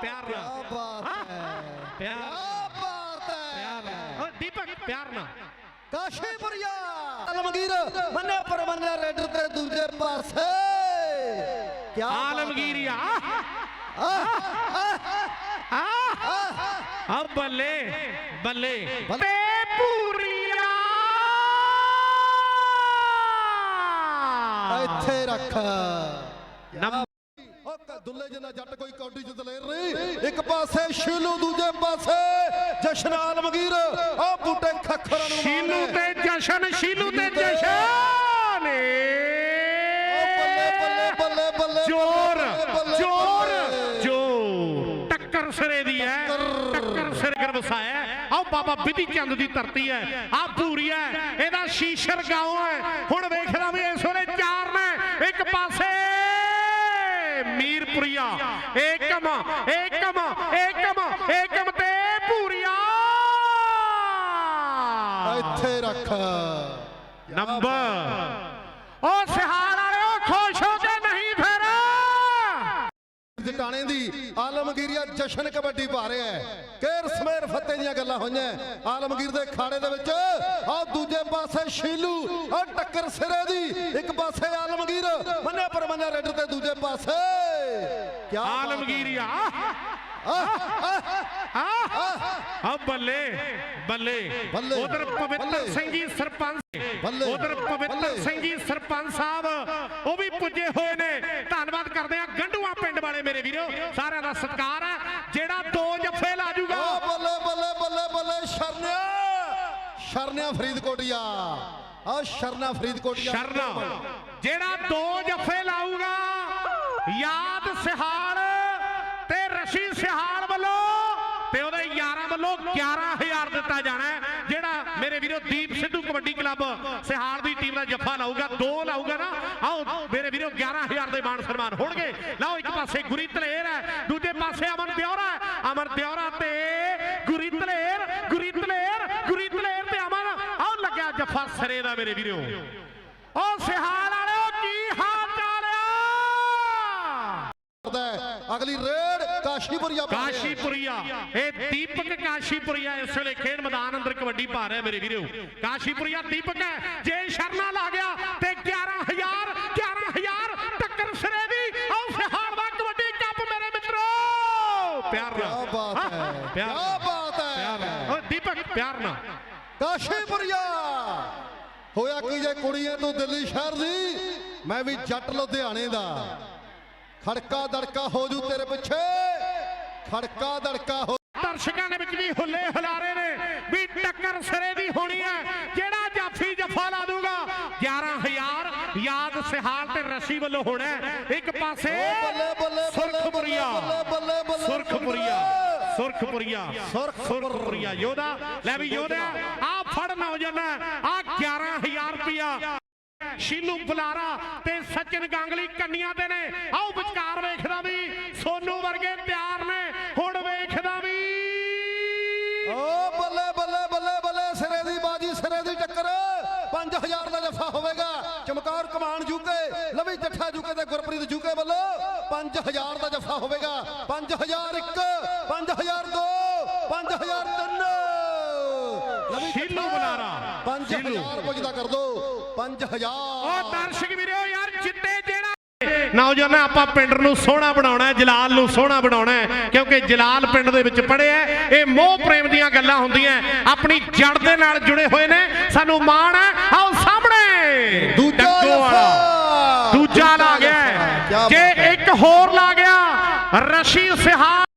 ਪਿਆਰ ਕਿਆ ਨਾਲ ਬਾਤ ਹਾਂ? ਹੈ ਪਿਆਰ ਕਿਆ ਬਾਤ ਪਿਆਰ ਹੈ ਨਾਲ ਓ ਦੀਪਕ ਪਿਆਰ ਨਾਲ ਕਾਸ਼ੀਪੁਰੀਆ ਆਲਮਗੀਰ ਮੰਨੇ ਪਰ ਮੰਨੇ ਰੈਡਰ ਤੇ ਦੂਜੇ ਪਾਸੇ। ਕਿਆ ਬਾਤ ਹੈ। ਆਲਮਗੀਰੀਆ ਆਹ, ਆ ਆ ਬੱਲੇ। ਬੱਲੇ। ਤੇ ਪੂਰੀਆ। ਇੱਥੇ ਰੱਖ। ਨੰਬਰ ਓ ਕ- ਦੁੱਲੇ ਜਿੰਨਾ ਜੱਟ ਕੋਈ ਕੌਡੀ ਚ ਦਲੇਰ ਨਹੀਂ ਇੱਕ ਪਾਸੇ ਸ਼ੀਲੂ ਦੂਜੇ ਪਾਸੇ ਜਸ਼ਨ ਆਲਮਗੀਰ। ਓ ਬੂਟੇ ਖੱਖਰਾਂ ਨੂੰ ਸ਼ੀਲੂ। ਤੇ ਜਸ਼ਨ ਸ਼ੀਲੂ ਤੇ ਜਸ਼ਨ ਬੱਲੇ ਬੱਲੇ ਬੱਲੇ ਜੋਰ ਜੋਰ ਟੱਕਰ ਸਿਰੇ ਦੀ ਹੈ ਟੱਕਰ। ਸਿਰ ਕਰ ਵਸਾਇਆ ਆਓ ਬਾਬਾ ਬਿਧੀ ਚੰਦ ਦੀ ਧਰਤੀ ਹੈ ਆ ਪੂਰੀ ਹੈ ਇਹਦਾ ਸ਼ੀਸ਼ਰ ਗਾਉਂ ਹੈ ਹੁਣ ਵੇਖਦਾ ਵੀ ਇਸ ਵੇਲੇ ਚਾਰ ਨੇ ਇੱਕ ਪਾਸੇ ਮੀਰਪੁਰੀਆ। ਏਕਮ ਏਕਮ ਏਕਮ ਤੇ ਪੂਰੀਆ ਇੱਥੇ ਰੱਖ। ਨੰਬਰ। ਉਹ ਸਿਹਾਰ ਵਾਲਿਓ ਖੁਸ਼ ਹੋ ਕੇ ਨਹੀਂ ਫਿਰ। ਜਟਾਣੇ ਦੀ ਆਲਮਗੀਰੀਆ ਜਸ਼ਨ ਕਬੱਡੀ ਪਾ ਰਿਹਾ ਹੈ। ਕੇਰ ਸਮੇਰ ਫੱਤੇ ਦੀਆਂ ਗੱਲਾਂ ਹੋਈਆਂ ਆਲਮਗੀਰ ਦੇ ਖਾੜੇ ਦੇ ਵਿੱਚ ਆ ਦੂਜੇ ਪਾਸੇ ਸ਼ੀਲੂ ਆ ਟੱਕਰ ਸਿਰੇ ਦੀ। ਇੱਕ ਪਾਸੇ ਆਲਮਗੀਰ ਮੰਨੇ ਪਰ ਮੰਨੇ ਰੈਡਰ ਤੇ ਦੂਜੇ ਪਾਸੇ। ਹੈ। ਆਲਮਗੀਰੀਆ। ਆ ਬੱਲੇ ਬੱਲੇ। ਉਧਰ ਪਵਿੱਤਰ। ਸਿੰਘ ਜੀ ਸਰਪੰਚ। ਉਧਰ ਪਵਿੱਤਰ। ਸਿੰਘ ਜੀ ਸਰਪੰਚ ਸਾਹਿਬ ਉਹ ਵੀ ਪੁੱਜੇ ਹੋਏ ਨੇ। ਧੰਨਵਾਦ ਕਰਦੇ ਆ ਗੰਡੂਆ ਪਿੰਡ ਵਾਲੇ ਮੇਰੇ ਵੀਰੋ। ਸਾਰਿਆਂ ਦਾ ਸਤਿਕਾਰ ਹੈ ਜਿਹੜਾ ਦੋ ਜੱਫੇ ਲਾ ਜੂਗਾ। ਓ ਬੱਲੇ ਬੱਲੇ ਬੱਲੇ ਬੱਲੇ ਸ਼ਰਨਿਆ। ਸ਼ਰਨਿਆ ਫਰੀਦਕੋਟੀਆ। ਆ ਸ਼ਰਨਾ ਫਰੀਦਕੋਟੀਆ। ਸ਼ਰਨਾ ਜਿਹੜਾ ਦੋ ਜੱਫੇ ਲਾਊਗਾ ਯਾਦ ਸਿਹਾਲ ਤੇ ਸਿਹਾਲ ਵੱਲੋਂ ਤੇ ਉਹਦੇ ਯਾਰਾਂ ਵੱਲੋਂ 11000 ਦਿੱਤਾ ਜਾਣਾ ਜਿਹੜਾ ਮੇਰੇ ਵੀਰੋ ਦੀਪ ਸਿੱਧੂ ਕਬੱਡੀ ਕਲੱਬ ਸਿਹਾਲ ਦੀ ਟੀਮ ਦਾ ਜੱਫਾ ਲਾਊਗਾ, ਦੋ ਲਾਊਗਾ ਨਾ। ਆਓ, ਮੇਰੇ ਵੀਰੋ 11000 ਦੇ ਮਾਣ ਸਨਮਾਨ ਹੋਣਗੇ। ਲਓ, ਇੱਕ ਪਾਸੇ ਗੁਰੀ ਧਲੇਰ ਹੈ, ਦੂਜੇ ਪਾਸੇ ਅਮਨ ਦਿਉਰਾ ਅਮਨ ਦਿਉਰਾ ਤੇ ਗੁਰੀ ਧਲੇਰ ਗੁਰੀ ਧਲੇਰ ਗੁਰੀ ਧਲੇਰ ਤੇ ਅਮਨ। ਆਓ, ਲੱਗਿਆ ਜੱਫਾ ਸਰੇ ਦਾ ਮੇਰੇ ਵੀਰੋ। ਉਹ ਸਿਹਾਲ ਵਾਲਿਓ, ਕੀ ਹਾਲ ਚਾਲ ਆ? ਅਗਲੀ ਰੇਡ ਕਾਸ਼ੀਪੁਰੀਆ। ਕਾਸ਼ੀਪੁਰੀਆ। ਇਹ ਦੀਪਕ ਕਾਸ਼ੀਪੁਰੀਆ ਇਸ ਵੇਲੇ ਖੇਡ ਮੈਦਾਨ ਅੰਦਰ ਕਬੱਡੀ ਪਾ ਰਿਹਾ ਮੇਰੇ ਵੀਰੋ। ਕਾਸ਼ੀਪੁਰੀਆ ਦੀਪਕ ਹੈ। ਜੇ ਸ਼ਰਨਾ ਲਾ ਗਿਆ ਤੇ 11000 11000 ਟੱਕਰ ਸਿਰੇ ਦੀ। ਆਓ ਸਿਹਾਲ ਦਾ ਕਬੱਡੀ ਕੱਪ ਮੇਰੇ ਮਿੱਤਰੋ। ਪਿਆਰ ਨਾਲ। ਬਾਤ ਹਾਂ, ਨਾਲ। ਬਾਤ ਹੈ। ਓ ਦੀਪਕ ਪਿਆਰ ਨਾਲ। ਕਾਸ਼ੀਪੁਰੀਆ। ਹੋਇਆ ਕੀ ਜੇ ਕੁੜੀਆਂ ਤੋਂ ਦਿੱਲੀ ਸ਼ਹਿਰ ਦੀ? ਮੈਂ ਵੀ ਜੱਟ ਲੁਧਿਆਣੇ ਦਾ। ਖੜਕਾ ਦੜਕਾ ਹੋ ਜੂ ਤੇਰੇ ਪਿੱਛੇ। ਖੜਕਾ ਦੜਕਾ ਹੋ ਦਰਸ਼ਕਾਂ ਦੇ ਵਿੱਚ ਵੀ ਹੁੱਲੇ ਹੁਲਾਰੇ ਨੇ ਵੀ ਟੱਕਰ ਸਿਰੇ ਦੀ ਹੋਣੀ ਹੈ। ਜਿਹੜਾ ਜਾਫੀ ਜਫਾ ਲਾ ਦੂਗਾ 11000 ਯਾਦ ਸਿਹਾਲ ਤੇ ਰਸ਼ੀ ਵੱਲੋਂ ਹੋਣਾ। ਇੱਕ ਪਾਸੇ ਸੁਰਖਪੁਰੀਆ। ਸੁਰਖਪੁਰੀਆ ਸੁਰਖਪੁਰੀਆ ਸੁਰਖਪੁਰ। ਸੁਰਖਪੁਰੀਆ ਯੋਧਾ ਲੈ ਵੀ ਯੋਧਾ ਆ ਫੜ ਨੌਜਵਾਨ ਆ 11000 ਰੁਪਿਆ ਸ਼ੀਲੂ ਬੁਲਾਰਾ ਤੇ ਸਚਿਨ ਗਾਂਗਲੀ ਕੰਨੀਆਂ ਤੇ ਨੇ। ਆਓ ਵਿਚਕਾਰ ਹੋਵੇਗਾ। ਚਮਕੌਰ ਕਮਾਨ ਜੂਕੇ ਲਵੀ ਜੱਠਾ ਜੂਕੇ ਤੇ ਗੁਰਪ੍ਰੀਤ ਜੂਕੇ ਵੱਲੋਂ 5000 ਦਾ ਜਫਾ ਹੋਵੇਗਾ। 5001 5002 5003 ਲਵੀ ਸ਼ੀਲੂ ਬੁਲਾਰਾ। 5000 ਪੁੱਜਦਾ ਕਰ ਦੋ। 5000 ਉਹ ਦਰਸ਼ਕ ਵੀਰੋ ਯਾਰ ਜਿੱਤੇ ਜਿਹੜਾ ਨੌਜਵਾਨ ਆਪਾਂ ਪਿੰਡ ਨੂੰ ਸੋਹਣਾ ਬਣਾਉਣਾ ਹੈ ਜਲਾਲ ਨੂੰ ਸੋਹਣਾ ਬਣਾਉਣਾ ਹੈ ਕਿਉਂਕਿ ਜਲਾਲ ਪਿੰਡ ਦੇ ਵਿੱਚ ਪੜਿਆ ਹੈ। ਇਹ ਮੋਹ ਪ੍ਰੇਮ ਦੀਆਂ ਗੱਲਾਂ ਹੁੰਦੀਆਂ ਆਪਣੀ ਜੜ ਦੇ ਨਾਲ ਜੁੜੇ ਹੋਏ ਨੇ ਸਾਨੂੰ ਮਾਣ ਹੈ ਆਓ ਹੋਰ ਲਾ ਗਿਆ। ਰਸ਼ੀ ਸਿਹਾ